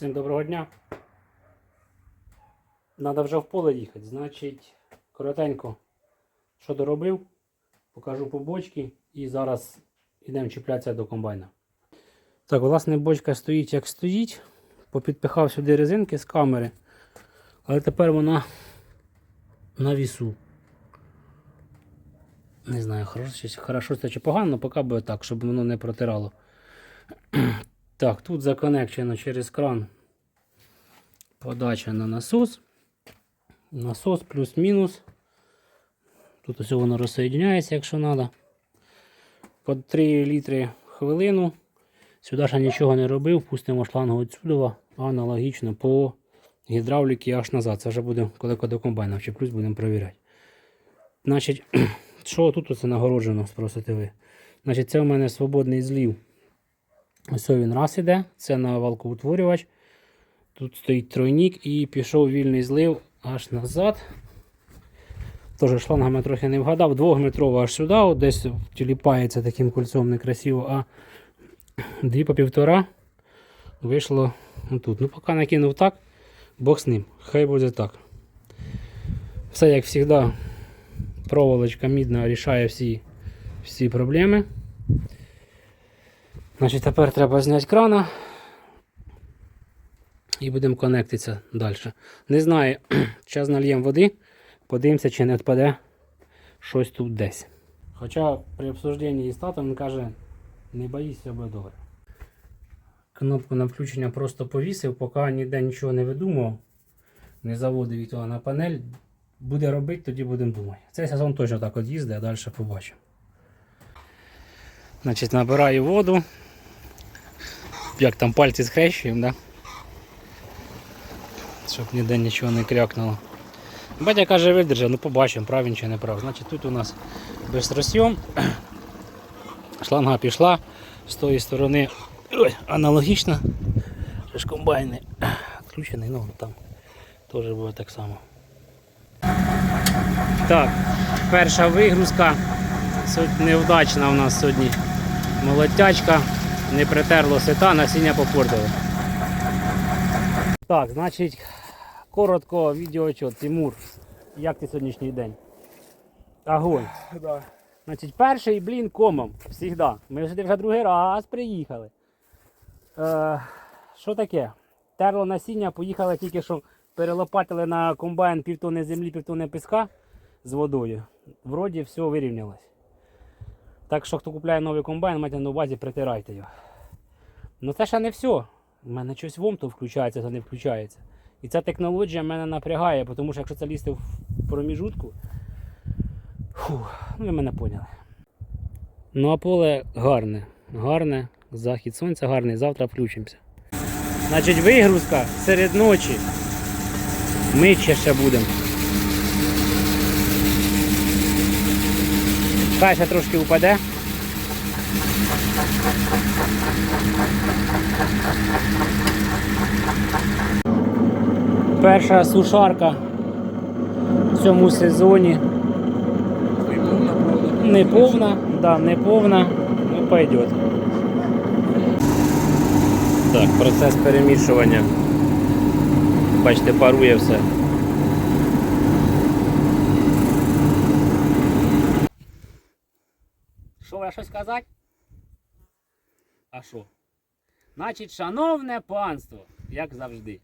Всім доброго дня. Надо вже в поле їхати. Значить, коротенько, що доробив, покажу по бочці і зараз йдемо чіплятися до комбайна. Так, власне, бочка стоїть як стоїть. Попідпихав сюди резинки з камери. Але тепер вона на вісу. Не знаю, хорошо, хорошо це чи погано, поки буде так, щоб воно не протирало. Так, тут законекчено через кран подача на насос. Насос плюс-мінус. Тут ось воно розсоєдняється, якщо треба. По 3 літри хвилину. Сюди ще нічого не робив, пустимо шлангу відсюди, аналогічно по гідравліки аж назад. Це вже буде, коли до комбайна вчеплюсь, будемо перевіряти. Значить, що тут оце нагороджено, спросите ви? Значить, це у мене свободний злів. Ось він раз іде, це на валкоутворювач. Тут стоїть тройник і пішов вільний злив аж назад. Теж шлангами трохи не вгадав. Двохметрово аж сюди, от десь тіліпається таким кольцом некрасиво, а дві по півтора вийшло тут. Ну, поки накинув так, Бог з ним. Хай буде так. Все як завжди, проволочка мідна рішає всі, всі проблеми. Значить, тепер треба зняти крана і будемо конектитися далі. Не знаю, зараз нальємо води, подивимося, чи не відпаде щось тут десь. Хоча при обсужденні із татом він каже, не боїся, буде добре. Кнопку на включення просто повісив, поки ніде нічого не видумав, не заводив туди на панель. Буде робити, тоді будемо думати. Цей сезон точно так от їздить, а далі побачимо. Значить, набираю воду. Як там пальці схрещуємо, да? Щоб ніде нічого не крякнуло. Батя каже, видержав, ну побачимо, прав він чи не прав. Значить тут у нас безрозйом. Шланга пішла з тої сторони ой, аналогічно. Ж комбайни відключений, ну там теж буде так само. Так, перша вигрузка. Невдачна у нас сьогодні молотячка. Не притерло сита, насіння попортило. Так, значить, коротко відеоотчет. Тимур, як ти сьогоднішній день? Огонь. Да. Значить, перший блін комом. Всігда. Ми сюди вже другий раз приїхали. Е, що таке? Терло насіння, поїхали тільки що перелопатили на комбайн півтони землі, півтони піска з водою. Вроді все вирівнялось. Так що, хто купляє новий комбайн, майте на увазі, притирайте його. Ну це ще не все. У мене щось вом то включається, то не включається. І ця технологія мене напрягає, тому що якщо це лізти в проміжутку, фух, ну ви мене поняли. Ну а поле гарне. Гарне, захід сонця гарний, завтра включимося. Значить, вигрузка серед ночі. Ми ще ще будемо. Хай ще трошки упаде. Перша сушарка в цьому сезоні. Не повна, да, не повна, ну пойдет. Так, процес перемішування. Бачите, парує все. Що ви щось сказати? А що? Значить, шановне панство, як завжди.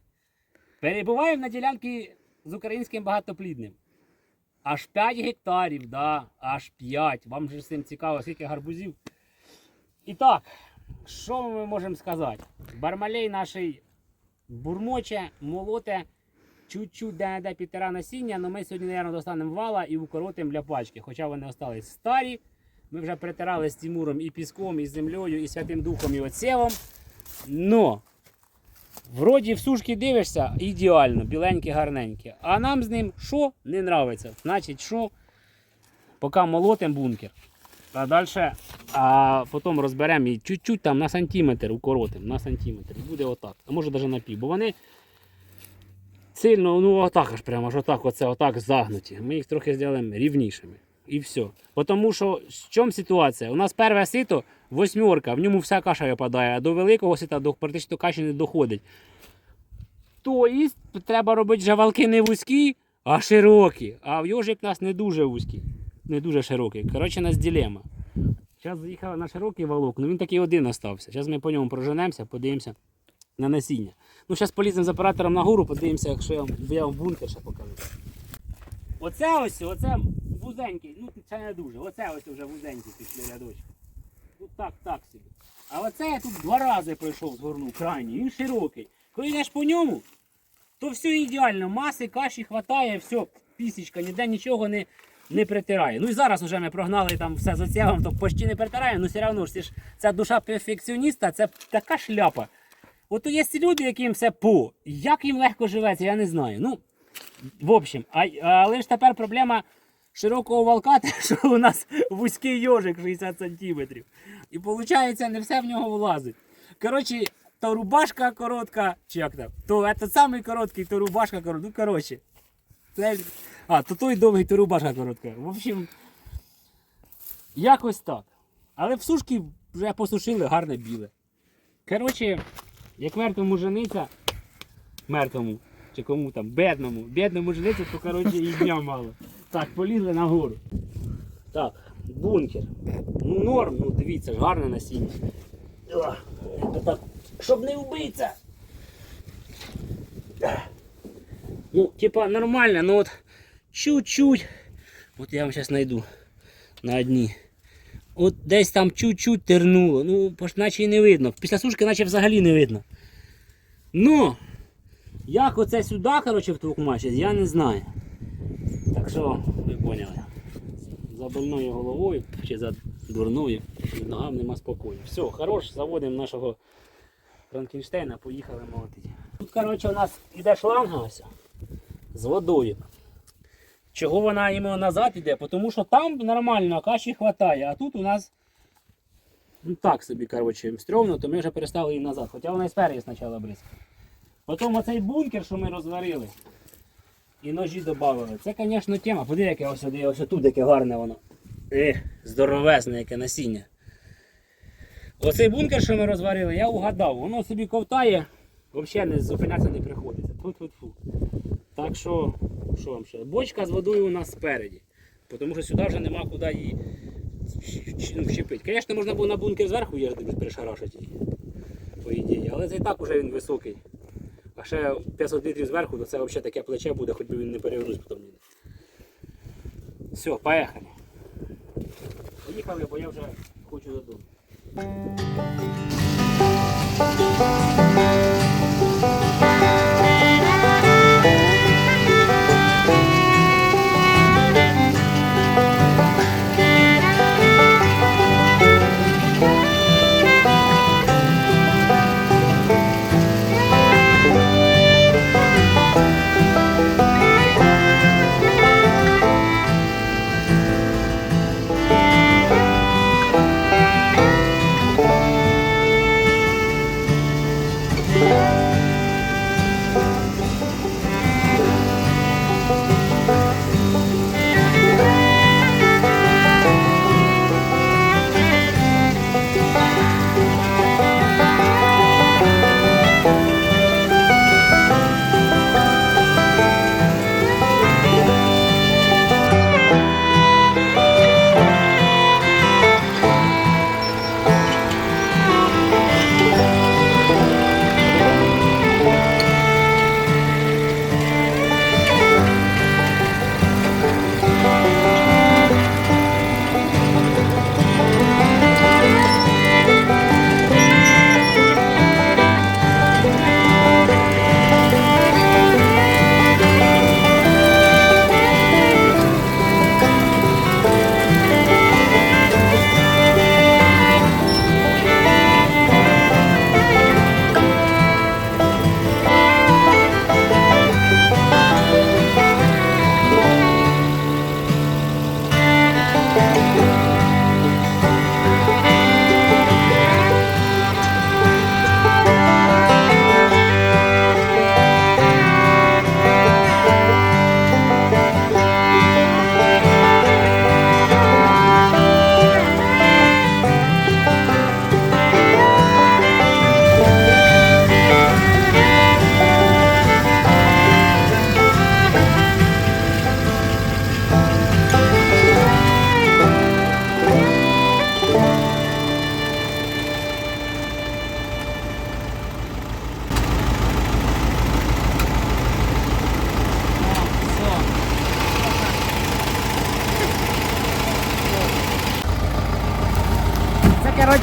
Перебуваємо на ділянці з українським багатоплідним. Аж 5 гектарів, да, аж 5. Вам же цим цікаво, скільки гарбузів. І так, що ми можемо сказати? Бармалей наш бурмоче, молоте, чуть-чуть де-не-де насіння, але ми сьогодні, мабуть, достанемо вала і укоротимо для пачки. Хоча вони остались старі. Ми вже притирали з Тимуром і піском, і землею, і Святим Духом, і оцевом. Но Вроді в сушки дивишся ідеально, біленьке, гарненьке. А нам з ним що не нравиться. Значить, що поки молотим бункер. А далі, а потім розберемо і чуть-чуть там на сантиметр укоротимо, на сантиметр. Буде отак. А може навіть на пів. Бо вони сильно, ну отак аж прямо аж отак, оце отак загнуті. Ми їх трохи зробимо рівнішими. І все. Тому що в чому ситуація? У нас перше сито восьмерка, в ньому вся каша випадає, а до великого сита до, практично каші не доходить. Тобто треба робити жавалки не вузькі, а широкі. А в йожик у нас не дуже вузький, не дуже широкий. Коротше, у нас дилема. Зараз заїхали на широкий валок, ну він такий один остався. Зараз ми по ньому проженемося, подивимося на насіння. Ну, зараз поліземо з оператором на гору, подивимося, якщо я, я вам бункер ще покажу. Оце ось, оце вузенький, ну це не дуже. Оце ось вже вузенький після рядочка. Ну так, так собі. А оце я тут два рази пройшов згорнув крайній, він широкий. Коли йдеш по ньому, то все ідеально, маси, каші хватає, все, пісічка, ніде нічого не, не притирає. Ну і зараз вже ми прогнали там все з оцягом, то почти не притирає, ну все одно ж ж ця душа перфекціоніста, це така шляпа. От є ці люди, яким все по. Як їм легко живеться, я не знаю. Ну, в общем, а, але ж тепер проблема широкого волка, те, що у нас вузький йожик 60 сантиметрів. І виходить, не все в нього влазить. Коротше, то рубашка коротка, чи як там, то це самий короткий, то рубашка коротка. Ну, коротше. Це... А, то той довгий, то рубашка коротка. В общем, якось так. Але в сушки вже посушили гарне біле. Коротше, як мертвому жениться, мертвому, чи кому там, бедному, бідному жениться, то коротше і дня мало. Так, полізли нагору. Так, бункер. Ну норм, ну дивіться, гарне насіння. О, так, щоб не вбитися. Ну, типа нормально, ну от чуть-чуть. От я вам зараз знайду на одній. От десь там чуть-чуть тернуло. Ну, наче і не видно. Після сушки наче взагалі не видно. Ну, як оце сюди, коротше, в Тукмачі, я не знаю. Так що, ви поняли. За больною головою чи за дурною, ногам нема спокою. Все, хорош, заводимо нашого Франкенштейна, поїхали молотити. Тут, коротше, у нас іде шланга ось з водою. Чого вона йому назад іде? Тому що там нормально каші хватає, а тут у нас ну, так собі коротше, стрьомно, то ми вже перестали її назад. Хоча вона і спереді спочатку бризка. Потім оцей бункер, що ми розварили, і ножі додали. Це, звісно, тема. Подиви, яке ось, ось тут яке гарне воно. Ех, здоровезне, яке насіння. Оцей бункер, що ми розварили, я угадав, воно собі ковтає, взагалі не зупинятися не приходиться. Тьфу-тьфу-тьфу. Так що, що вам ще? Бочка з водою у нас спереді. Тому що сюди вже нема куди її щ- ну, вщепити. Звісно, можна було на бункер зверху її перешарашити її, по ідеї. Але це і так уже він високий. А ще 500 літрів зверху, то це взагалі таке плече буде, хоч би він не перевернувся потім. Все, поїхали. Поїхали, бо я вже хочу додому.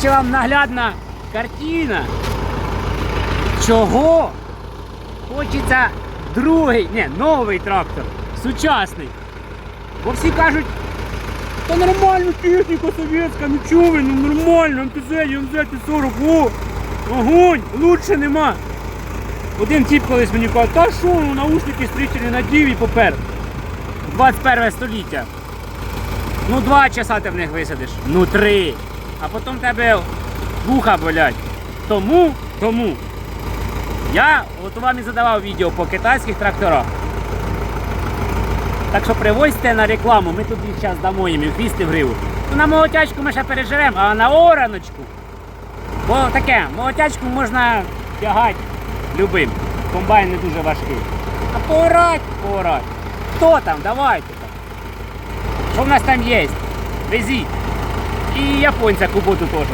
Коротше, вам наглядна картина. Чого? Хочеться другий, ні, новий трактор, сучасний. Бо всі кажуть, та нормально техніка совєтська, ну чого ви, ну нормально, МТЗ, МЗ, 40 о, огонь, лучше нема. Один тип колись мені каже, та що, ну наушники стрічені надів і попер. 21 століття. Ну два часа ти в них висадиш, ну три. А потім тебе вуха болять. Тому, тому. Я от вам і задавав відео по китайських тракторах. Так що привозьте на рекламу, ми тут їх зараз дамо їм і в гриву. Ну на молотячку ми ще переживемо, а на ораночку. Бо таке, молотячку можна тягати любим. Комбайн не дуже важкий. А поорать, поорать. Хто там? Давайте. Що в нас там є? Везіть. І японця куботу теж.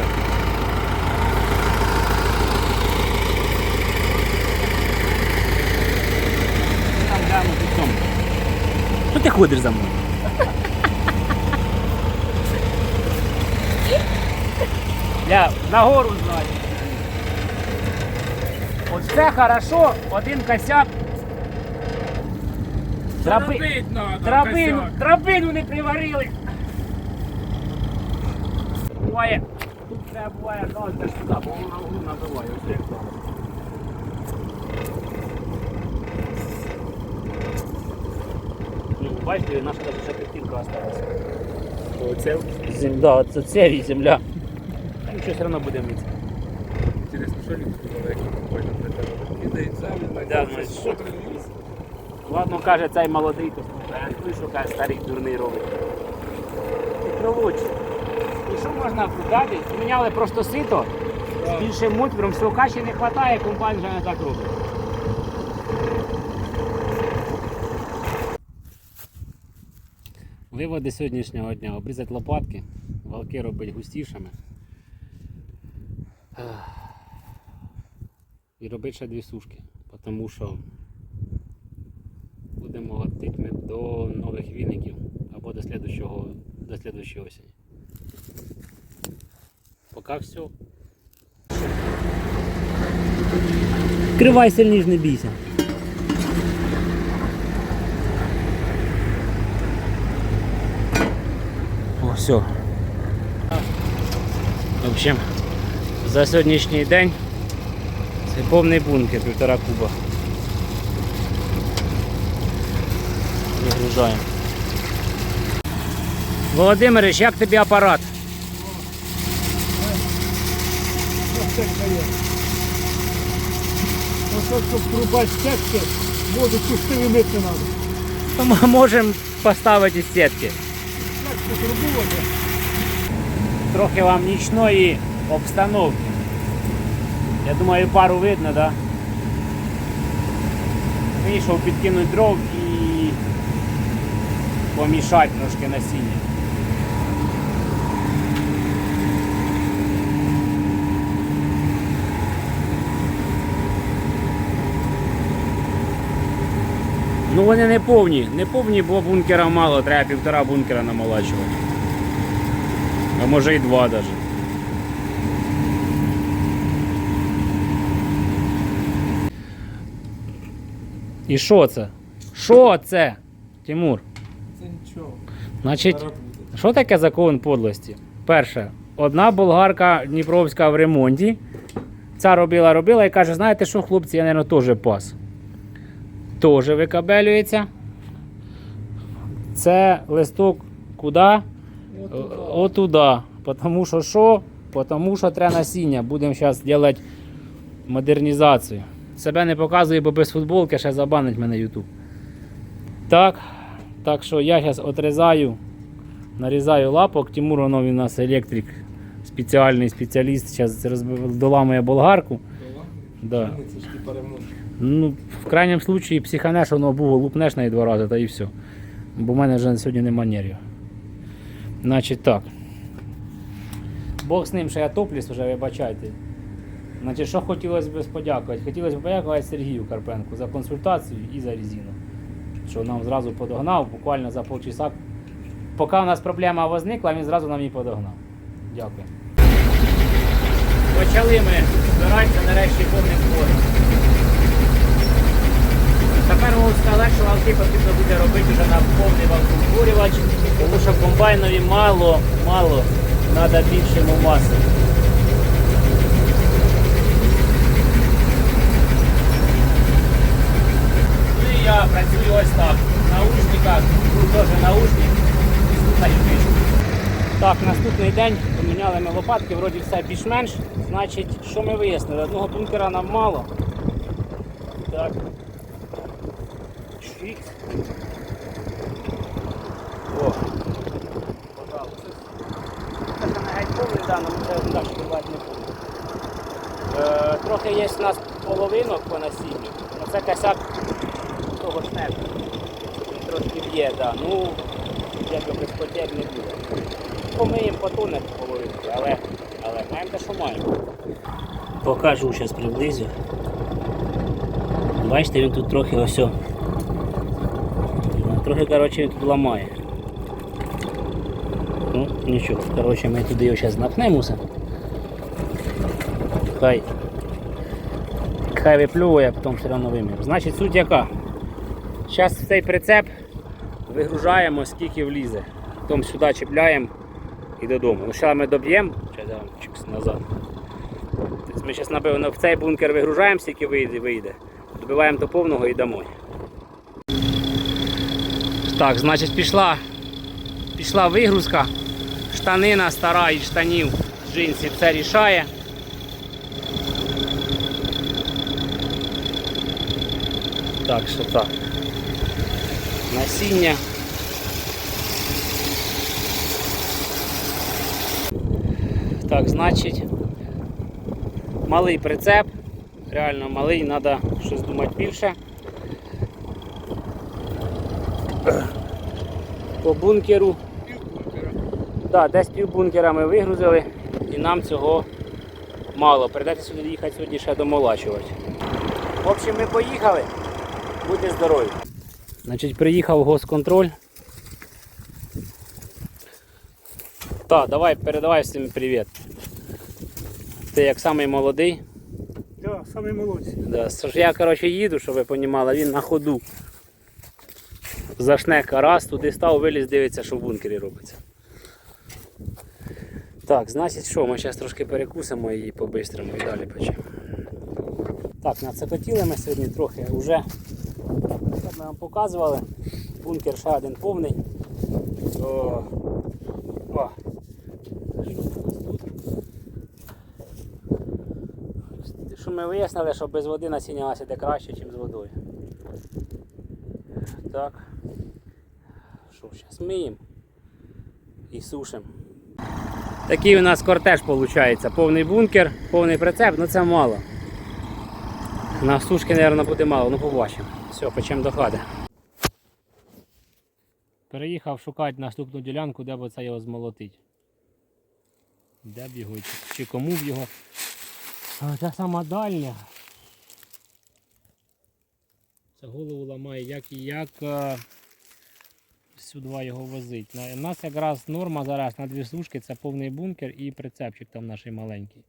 Що ти ходиш за мною? Я нагору знаю. Оце хорошо, один косяк. Надо, Драбину, драбину не приварили. Буває. Тут треба буває дати сюди, бо воно на набиває. Ось як зараз. Ну, бачите, наша даже ще п'ятинка осталася. Оце земля, це, це земля. Та нічого все одно буде мити. Інтересно, що як Да, ну, що ти? Ладно, каже, цей молодий, то слухай, а той, що каже, старий дурний робить. Що можна дати? Зміняли просто сито з більшим мультвером, всього каші не вистачає, комбайн вже не так робить. Виводи сьогоднішнього дня. Обрізати лопатки, валки робити густішими. І робити ще дві сушки, тому що будемо гатити ми до нових віників або до слідущого, до слідущої осені. Поки все. Кривай сильніше, не бійся. О, все. В общем, за сьогоднішній день це повний бункер, півтора куба. Вигружаємо. Володимирич, як тобі апарат? Ось щоб трубать стяжки, воду чистили мити треба. То Ми можемо поставити сітки. Трубу води. Трохи вам нічної обстановки. Я думаю, пару видно, да? Вийшов підкинути дров і помішати трошки насіння. Ну вони не повні, не повні, бо бункера мало, треба півтора бункера намолачувати. А може і два даже. І що це? Що це? Тимур? Це нічого. Значить, що таке закон подлості? Перше, одна болгарка Дніпровська в ремонті. Ця робила, робила і каже: знаєте що, хлопці, я, мабуть, теж пас. Теж викабелюється. Це листок куди? Отуда. Потому що що? Потому що треба насіння. Будемо зараз робити модернізацію. Себе не показую, бо без футболки ще забанить мене YouTube. Так. Так що я зараз отрізаю, нарізаю лапок. Тимур воно у нас електрик, спеціальний спеціаліст. Зараз доламує болгарку. Да. Це ж типа ремонт. Ну, в крайньому случаї психанеш, воно був, лупнеш на два рази, та і все. Бо в мене вже сьогодні нема нервів. Значить так. Бог з ним, що я топлюсь вже, вибачайте. Значить, що хотілося б подякувати? Хотілося б подякувати Сергію Карпенку за консультацію і за резину. Що нам зразу подогнав, буквально за полчаса. Поки у нас проблема возникла, він зразу нам її подогнав. Дякую. Почали ми збиратися нарешті повним ходом. Тепер сказати, що валки потрібно буде робити вже на повний валкоутворювач, тому що комбайнові мало, мало, треба більше маси. Ну і я працюю ось так. В наушниках, тут теж наушник, і слухаю книжку. Так, наступний день поміняли ми лопатки, вроді все більш-менш. Значить, що ми вияснили? Одного бункера нам мало. Так. Чик. О. Пожалуйста. Це ще не геть повний, да, нам вже далі бувати не буде. Е, трохи є у нас половинок по насінню. Оце косяк того шнеку. Він трошки б'є, да. ну якби без потерь не буде. Помиємо потоне половинки, але, але маємо те, що маємо. Покажу зараз приблизю. Бачите, він тут трохи ось. Трохи коротше, тут ламає. Ну, нічого, коротше, ми туди його зараз напнемо все. Хай. Хай виплює, а потім все одно вимір. Значить суть яка? Зараз в цей прицеп вигружаємо скільки влізе. Потім сюди чіпляємо і додому. Ну, зараз ми доб'ємо, назад. Тобто Ми зараз в цей бункер вигружаємо, скільки вийде, вийде. Добиваємо до повного і домой. Так, значить пішла, пішла вигрузка. Штанина стара із штанів джинсів це рішає. Так, що так. Насіння. Так, значить, малий прицеп, реально малий, треба щось думати більше. По бункеру. Да, десь пів бункера ми вигрузили і нам цього мало. Придеться сюди їхати сьогодні ще домолачувати. В общем, ми поїхали. Будьте здорові. Значить, приїхав госконтроль. Так, давай, передавай всім привіт. Ти як самий молодий. Да, самі молодці. Да. Я коротше їду, щоб ви розуміли, він на ходу. Зашнека раз, туди став, виліз, дивиться, що в бункері робиться. Так, значить що, ми зараз трошки перекусимо і по-бистрому і далі почнемо. Так, нацепотіли ми сьогодні трохи вже. Як ми вам показували. Бункер ще один повний. О. О. Що ми вияснили, що без води насіння іде краще, ніж з водою. Так. Що, зараз миємо і сушимо. Такий у нас кортеж виходить. Повний бункер, повний прицеп, ну це мало. На сушки, мабуть, буде мало, ну побачимо. Все, почнемо до хати. Переїхав шукати наступну ділянку, де б це його змолотить. Де б його, чи, кому б його. Та сама дальня. Це голову ламає, як і як сюди його возить. На- У нас якраз норма зараз на дві сушки це повний бункер і прицепчик там наш маленький.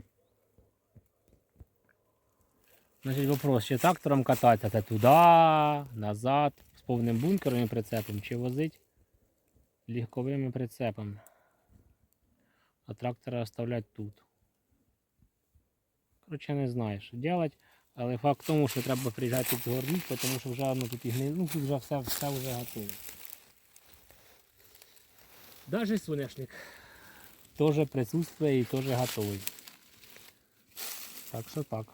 Значить вопрос, чи трактором кататися це туди, назад, з повним бункером і прицепом, чи возить легковими прицепами. А трактора оставлять тут. Коротше, не знаю, що робити. Але факт в тому, що треба приїжджати тут горнити, тому що вже ну, тут, і гни... ну, тут вже все, все вже готове. Даже соняшник теж присутствує і теж готовий. Так що так.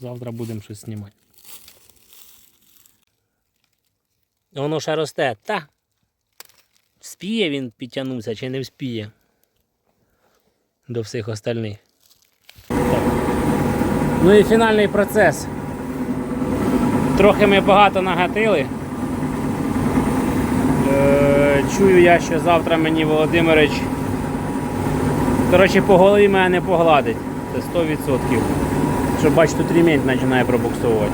Завтра будемо щось знімати. Воно ще росте. Та. Вспіє він підтягнувся чи не вспіє до всіх остальних. Ну і фінальний процес. Трохи ми багато нагатили. Чую я, що завтра мені Володимирич коротше, по голові мене не погладить. Це 100%. Що бач, тут ремінь починає пробуксовувати.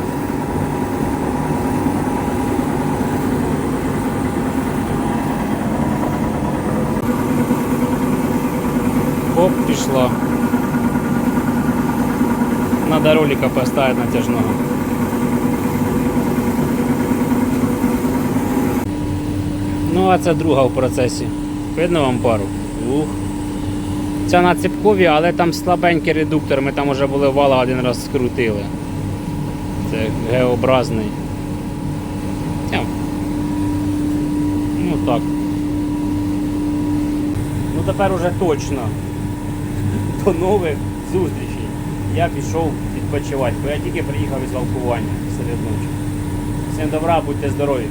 Оп, пішла. треба ролика поставити натяжного. Ну, а це друга в процесі. Видно вам пару? Ух. Ця на ципкові, але там слабенький редуктор, ми там вже були вала один раз скрутили. Це Г-образний. Ну так. Ну тепер уже точно. До нових зустрічей. Я пішов відпочивати, бо я тільки приїхав із валкування серед ночі. Всім добра, будьте здорові!